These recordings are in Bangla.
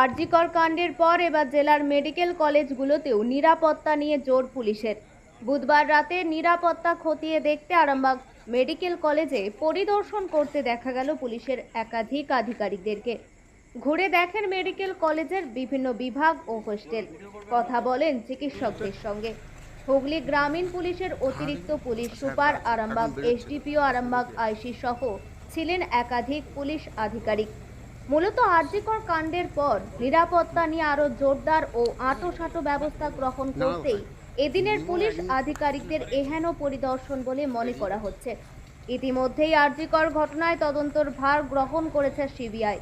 আরজিকর কাণ্ডের পর এবার জেলার মেডিকেল কলেজগুলোতেও নিরাপত্তা নিয়ে জোর পুলিশের। বুধবার রাতে নিরাপত্তা খতিয়ে দেখতে আরামবাগ মেডিকেল কলেজে পরিদর্শন করতে দেখা গেল পুলিশের একাধিক আধিকারিকদেরকে। ঘুরে দেখেন মেডিকেল কলেজের বিভিন্ন বিভাগ ও হোস্টেল। কথা বলেন চিকিৎসকদের সঙ্গে। হুগলি গ্রামীণ পুলিশের অতিরিক্ত police super Arambagh, SDPO Arambagh, IC সহ ছিলেন একাধিক পুলিশ আধিকারিক। মূলত আরজিকর কাণ্ডের পর নিরাপত্তা নিয়ে আরও জোরদার ও আঁটোসাঁটো ব্যবস্থা গ্রহণ করতেই এদিনের পুলিশ আধিকারিকদের এহেন পরিদর্শন বলে মনে করা হচ্ছে। ইতিমধ্যেই আরজিকর ঘটনায় তদন্তর ভার গ্রহণ করেছে সিবিআই।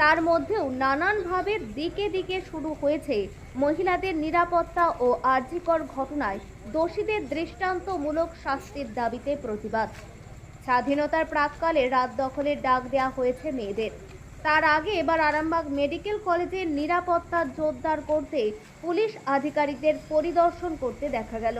তার মধ্যেও নানানভাবে দিকে দিকে শুরু হয়েছে মহিলাদের নিরাপত্তা ও আর্জিকর ঘটনায় দোষীদের দৃষ্টান্তমূলক শাস্তির দাবিতে প্রতিবাদ। স্বাধীনতার প্রাককালে রাত দখলের ডাক দেওয়া হয়েছে মেয়েদের। তার আগে এবার আরামবাগ মেডিকেল কলেজের নিরাপত্তা জোরদার করতে পুলিশ আধিকারিকদের পরিদর্শন করতে দেখা গেল।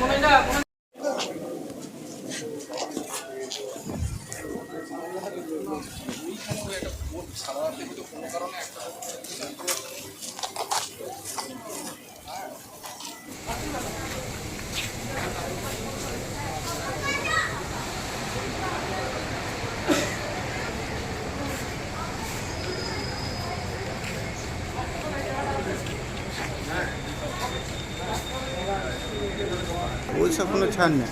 একটা কারণে একটা ওইসব কোনো ছাড় নেই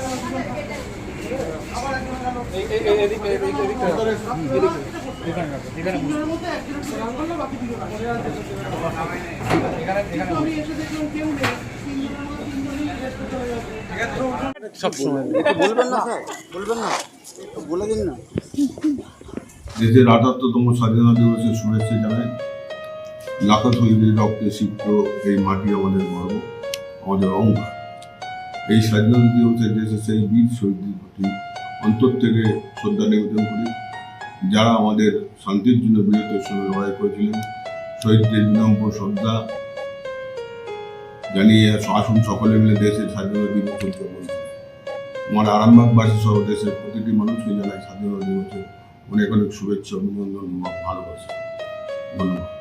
সব সময় দেশের আটাত্তরতম স্বাধীনতা দিবসের শুভেচ্ছা জানাই। লাখো শহীদের রক্তে সিক্ত এই মাটি আমাদের গর্ব, আমাদের অহংকার। এই স্বাধীনতা দিবসে দেশের সেই বীর শহীদদের প্রতি অন্তর থেকে শ্রদ্ধা নিবেদন করি। যারা আমাদের শান্তির জন্য বীরত্বের সঙ্গে লড়াই করেছিলেন, শহীদদের বিনম্র শ্রদ্ধা জানিয়ে আসুন সকলে মিলে দেশের স্বাধীনতা দিবস উদযাপন আমার আরামবাগবাসী সহ দেশের প্রতিটি মানুষকে জানাই স্বাধীনতা দিবসের অনেক অনেক শুভেচ্ছা, অভিনন্দন ভালোবাসা। ধন্যবাদ।